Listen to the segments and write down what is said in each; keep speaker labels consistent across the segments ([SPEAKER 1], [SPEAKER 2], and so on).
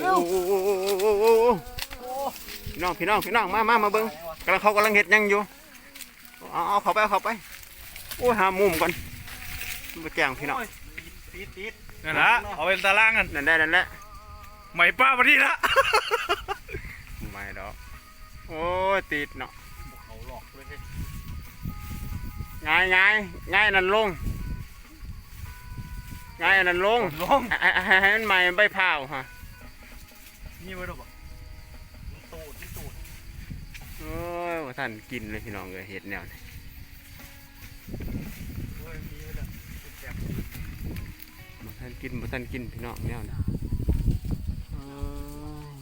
[SPEAKER 1] โอ้โหพี่น้องพี่น้องพี่น้องมามามาเบิ้งกำลังเขากำลังเห็ดหยังอยู่เอาเอาเขาไปเอาเขาไปโอ้ยหามุมก่อนมาแจ้งพี่น้อง
[SPEAKER 2] ติดติด
[SPEAKER 3] นั่นละเอาเป็นตารางกัน
[SPEAKER 1] นั่นได้นั่นแหละ
[SPEAKER 3] ไหมป้ามาที่ละ
[SPEAKER 1] ไม่ดอกโอ้ยติดเนาะ
[SPEAKER 2] เขาหลอกเลย
[SPEAKER 1] ง่ายง่ายง่ายนั่นลง ง่ายอันนั้นลง
[SPEAKER 3] ลง
[SPEAKER 1] ให้ให้ให้มันใหม่ใบพร้าวฮะ
[SPEAKER 3] นี่ไว้ดูบ่
[SPEAKER 2] ตูดที่ตูด
[SPEAKER 1] โอ้ยว่าท่านกินเลยพี่น้องเลยเห็ดแนวนี้
[SPEAKER 3] เฮ้ยมีไว้แล้วแซ่บ
[SPEAKER 1] บ่ท่านกินบ่ท่านกินพี่น้องแนวนี้โอ้ย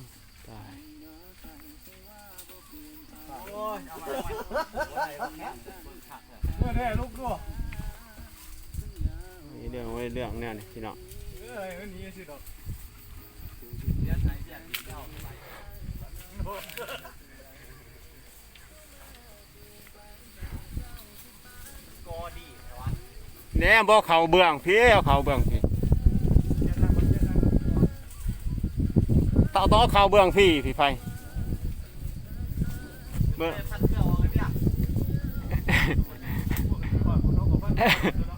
[SPEAKER 1] ตาย
[SPEAKER 2] โอ้ยเอามาเอามา
[SPEAKER 3] เมื่อได้ลูกด้วย
[SPEAKER 1] มีเรื่องไว้เรื่องแนวนี้พี่น้อง
[SPEAKER 3] เอ้ยมันหนี้สิดอก
[SPEAKER 2] เดี๋ยวใส่เดี๋ยวกินข้าวไปกอดีแต่ว่า
[SPEAKER 1] แหน่บ่เขาเบื้องพี่เอาเขาเบื้องพี่ต่อต่อเขาเบื้องพี่พี่ไฟเบื้อง
[SPEAKER 2] พัดเครื่องออกเลยเนี่ย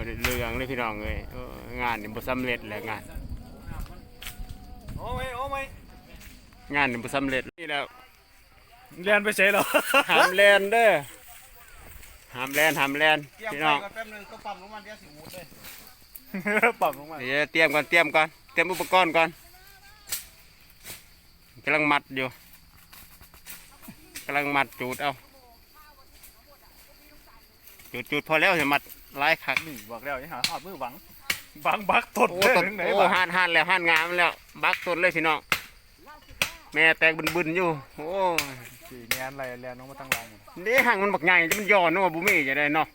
[SPEAKER 1] บ่ได้เรื่องเลยพี่น้องเลยเอองานนี่บ่สำเร็จแหละงาน
[SPEAKER 3] โอ้ยโอ้ย
[SPEAKER 1] งานนี่บ่สำเร็จนี่แหล้ว
[SPEAKER 3] เรียนไปเฉยเหรอ
[SPEAKER 1] ห้ามแลนเด้อห้ามแลนห้ามแลน
[SPEAKER 2] เตรียม
[SPEAKER 1] พี่
[SPEAKER 2] ไฟ
[SPEAKER 1] น้อง
[SPEAKER 2] ก่อนแป๊บนึงก็ปั๊มน้ำมันเดี๋ยวสิวูดเลย
[SPEAKER 3] ปรับลงมา
[SPEAKER 1] เดี๋ยวเตรียมก่อนเตรียมก่อนเตรียมอุปกรณ์ก่อนกำลังมัดอยู่กำลังมัดจูดเอา จูดจูดพอแล้วจะมัดห ลายคัก
[SPEAKER 3] นี่บอกแล้วอย่าหาหอดมือหวังบังบักตด
[SPEAKER 1] โอ้
[SPEAKER 3] เด้อ
[SPEAKER 1] ตด
[SPEAKER 3] ถึงไหน
[SPEAKER 1] โอ้
[SPEAKER 3] บัง
[SPEAKER 1] หันหันแล้วหันงามแล้ว บักต้นเลยพี่น้องแม่แตกบึนๆอยู่ โอ้
[SPEAKER 3] สี่งานอะไรเรียนน้องมาตั้งหลัง
[SPEAKER 1] เด้ห่างมันบักใหญ่จะมันย้อนเนอะบุมีจะได้เนาะ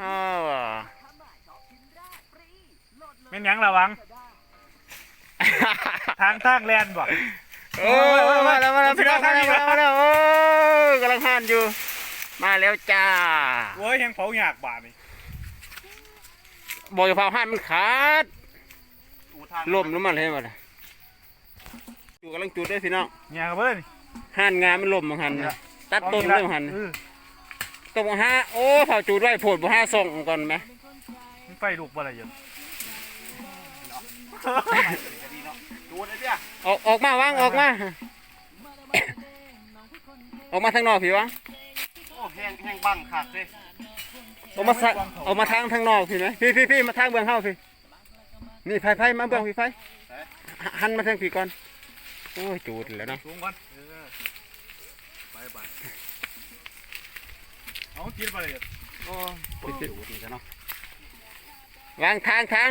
[SPEAKER 1] อ้าว
[SPEAKER 3] แม่นหยังระวัง ทางทางแลนบ่
[SPEAKER 1] โอ้ยมาแล้วมาแล้วพี่น้องมาแล้วมาแล้วมาแล้วโอ้ยกำลังหันอยู่ มาแล้วจ้า
[SPEAKER 3] โอ้ยยังเผาหยากบาดนี่
[SPEAKER 1] บอกจะเผาหันมันขาด
[SPEAKER 2] อูทาง
[SPEAKER 1] ล่มลงมาเลยมาเลยจูกำลังจูดด้วยพี่น้อง
[SPEAKER 3] หยากเบิ่น
[SPEAKER 1] หันงานมันล่มบางหันนะตัดต้นเลยบางหัน
[SPEAKER 3] เออ
[SPEAKER 1] ต้องห้าโอ้เผาจูดไว้โผดบ่ห้าส่งก่อนไหม
[SPEAKER 3] มันไฟลุกบ่ละเยอะ
[SPEAKER 2] ดูดเลยเนี่ย
[SPEAKER 1] ออกออกมาวางออกมา ออกมาทางนอกพี่วะ
[SPEAKER 2] โอ้แห้งแห้งบังขาดเลย
[SPEAKER 1] ออกมาสะออกมาทางทางนอกพี่ไหมพี่พี่พี่มาทางเบื้องเข้าพี่นี่ไฟไฟมาเบื้องพี่ไฟหันมาทางพี่ก่อนโอ้ยจูดแล้วเนาะ
[SPEAKER 3] สูงก่อนเออไปไปเอากินไปเลย
[SPEAKER 1] โอ้
[SPEAKER 2] จูดดีซะเนาะ
[SPEAKER 1] วางทางทาง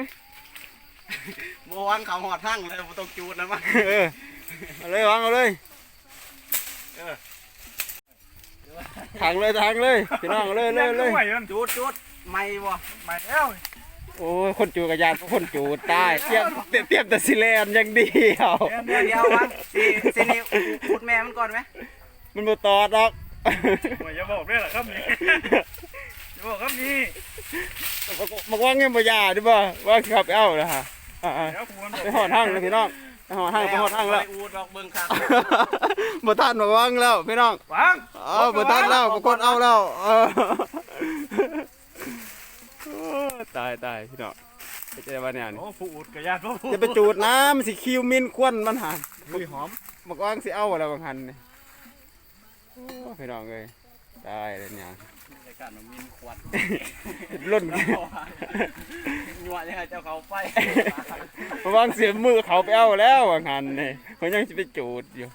[SPEAKER 2] โมวังเขาหอดทั้งเลยบ่ต้องจูดแล้วมั้ง
[SPEAKER 1] เออเอาเลยวางเอาเลย
[SPEAKER 2] เออ
[SPEAKER 1] ทางเลยทางเลยพี่น้องเอาเลยเลยเลย
[SPEAKER 3] ไหวมัน
[SPEAKER 2] จูดจูดไม่บ่
[SPEAKER 3] ไม่แล้ว
[SPEAKER 1] โอ้ยคนจูดกระยานคนจูดตายเตรียมเตรียมเตรียมแต่สิแลนอย่างเดียว
[SPEAKER 2] เดี๋ยวเดี๋ยววะสิสินี่พูดแม่มันก่อนไหม
[SPEAKER 1] มันบ่ตอดหรอก
[SPEAKER 3] ไม่อย่าบอกด้วยหรอครับนี่อย่าบอกครับนี่
[SPEAKER 1] บอกว่าเงี้ยบ่ยาดิบ่ว่าสิขับไปเอานะฮะอ่า
[SPEAKER 3] เดี๋ยวผมมัน
[SPEAKER 1] ๆไปหอดห้างเลยพี่น้อง ไปหอดห้างไปหอดห้างแล้ว
[SPEAKER 2] ไปอูดดอกเบิ่งครับ
[SPEAKER 1] บ่ทันบ่วางแล้วพี่น้อง
[SPEAKER 3] วาง
[SPEAKER 1] เออบ่ทันแล้วบ่กดเอาแล้วเออโอ้ตายตายพี่น้องไปเจอว่าเนี่ยนี่
[SPEAKER 3] โอ้ผู้อุดกับญาติผู้
[SPEAKER 1] จะไปจูดน้ำมันสิคิวมินควันมันหัน
[SPEAKER 3] อุ้ยหอม
[SPEAKER 1] บอกว่างสิเอาอะไรบางหันนี่โอ้พี่น้องเอ้ย ตายเลยเนี่ย
[SPEAKER 2] รายการมันมีขวด
[SPEAKER 1] ล่น
[SPEAKER 2] ยัวยังไงเจ้าเขาไป
[SPEAKER 1] บอกว่างเสียมือเขาไปเอาแล้วบางหันนี่เขายังจะไปจูดอยู่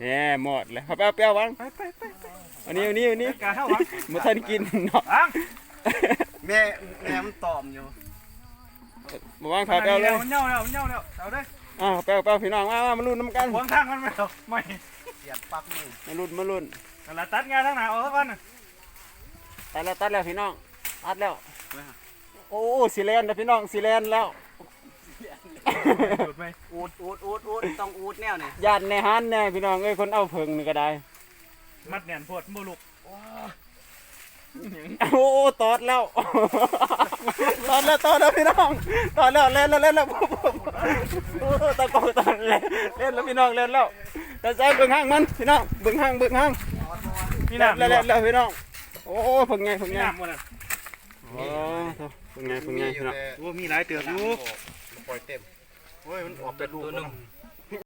[SPEAKER 1] แหมหมดเลยเขาไปเอาไปเอาวาง
[SPEAKER 3] ไปไปไปไป
[SPEAKER 1] อันนี้อันนี้อันนี้
[SPEAKER 3] กาเท่าวาง
[SPEAKER 1] มาทันกินเนาะ
[SPEAKER 3] วาง
[SPEAKER 2] แม่แม่มันตอมอยู่
[SPEAKER 1] บอกว่างเขาไปเอาเลย
[SPEAKER 3] มันเน่าแล้วมันเน่าแล้วเอาได้
[SPEAKER 1] อ้าวไปเอาไปเอาพี่น้องมามามาลุ้นน้ำกัน
[SPEAKER 3] วางทางมันไม่เอาไม่
[SPEAKER 2] เสียบปักมือ
[SPEAKER 1] มาลุ้นมาลุ้น
[SPEAKER 3] นั่นละตัดงานทางไหนเอาสักวันน่ะ
[SPEAKER 1] ตัดแล้วตัดแล้วพี่น้องตัดแล้ว โอ้สีแลนแล้วพี่น้องสีแลนแล้ว
[SPEAKER 3] หยุดไหม
[SPEAKER 2] อูดอูดอูดอูดต้องอูดแนวเนี่ย
[SPEAKER 1] ญาติในฮันแน่พี่น้องเอ้ยคนเอาเพิงนี่ก็ได้
[SPEAKER 3] มัดแน่นปวดมือลุก
[SPEAKER 1] โอ้ตอดแล้วตอดแล้วตอดแล้วพี่น้องตอดแล้วเล่นแล้วเล่นแล้วโอ้ตะโกนตอดเล่นเล่นแล้วพี่น้องเล่นแล้วแต่ใจเบิ่งห้างมันพี่น้องเบิ่งห้างเบิ่งห้าง
[SPEAKER 3] พี่
[SPEAKER 1] เล่น
[SPEAKER 3] น้ำ
[SPEAKER 1] แล้วเล่นแล้วพี่น้อง โอ้ผงไงผง
[SPEAKER 3] พี่
[SPEAKER 1] ไง
[SPEAKER 3] น้ำหมดอะ
[SPEAKER 1] โอ้ผงไงผงไงพี่น้อง
[SPEAKER 3] โอ้มีหลายเตือกอยู่
[SPEAKER 2] ปล่อยเต็มเฮ้ยมันออกเป็นลูก
[SPEAKER 3] ตัวหนึ่ง